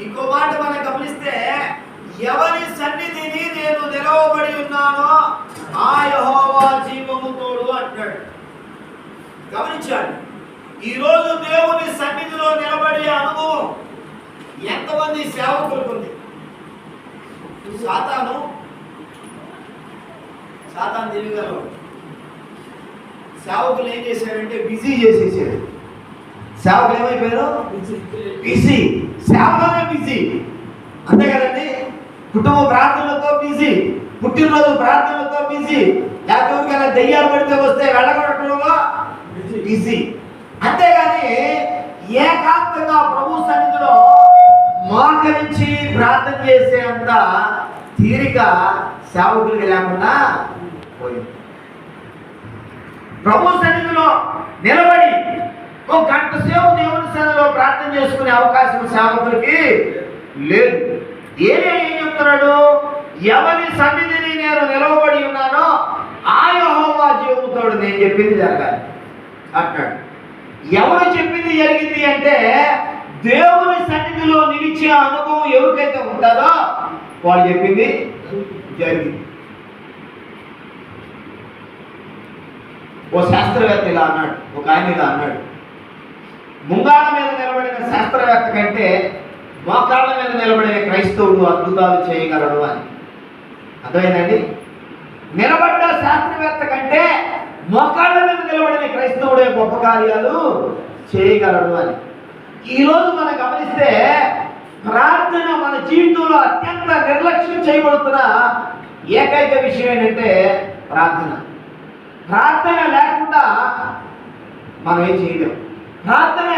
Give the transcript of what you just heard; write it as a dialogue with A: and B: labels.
A: ఇంకో మాట మనం గమనిస్తే ఎవరి సన్నిధిని నేను నిలవబడి ఉన్నానో ఆ యెహోవా జీవము తోడు అంటాడు. గమనించాలి. ఈరోజు దేవుని సన్నిధిలో నిలబడే అనుభవం ఎంతమంది సేవకులకు ఉంది? సాతాను సాతాను తెలియగలవు సేవకులు ఏం చేశారంటే బిజీ చేసేసారు. సేవకులు ఏమైపోయారు? బిజీ. బిజీ. అంతే కదండి కుటుంబ ప్రార్థనలతో బిజీ పుట్టినరోజు ప్రార్థనలతో బిజీ లేకపోతే దెయ్యాలు పడితే వస్తే వెళ్ళగొట్టడంలో బిజీ. అంతేగాని ఏకాంతంగా ప్రభు సన్నిధిలో మోకరించి ప్రార్థన చేసే అంత తీరిక సేవకులకి లేకుండా పోయింది. ప్రభు సన్నిధిలో నిలబడి ఒక గంట సేపు దేవుని సన్నిధిలో ప్రార్థన చేసుకునే అవకాశం సేవకులకి లేదు. ఏనే ఏం చెప్తున్నాడు? ఎవరి సన్నిధిని నేను నిలవబడి ఉన్నానో ఆ యహోవా జీవముతోడు నేను చెప్పింది జరగాలి అంటాడు. ఎవరు చెప్పింది జరిగింది అంటే దేవుని సన్నిధిలో నిలిచే అనుభవం ఎవరికైతే ఉంటుందో వాళ్ళు చెప్పింది జరిగింది. ఓ శాస్త్రవేత్త ఇలా అన్నాడు ఒక ఆయన ఇలా అన్నాడు. ముంగాళ మీద నిలబడిన శాస్త్రవేత్త కంటే మోకాళ్ళ మీద నిలబడిన క్రైస్తవుడు అద్భుతాలు చేయగలడు అని. అర్థమైందండి? నిలబడ్డ శాస్త్రవేత్త కంటే మోకాళ్ళ మీద నిలబడిన క్రైస్తవుడే గొప్ప కార్యాలు చేయగలడు అని. ఈరోజు మనం గమనిస్తే ప్రార్థన మన జీవితంలో అత్యంత నిర్లక్ష్యం చేయబడుతున్న ఏకైక విషయం ఏంటంటే ప్రార్థన. ప్రార్థన లేకుండా మనం ఏం చేయలేము ప్రార్థన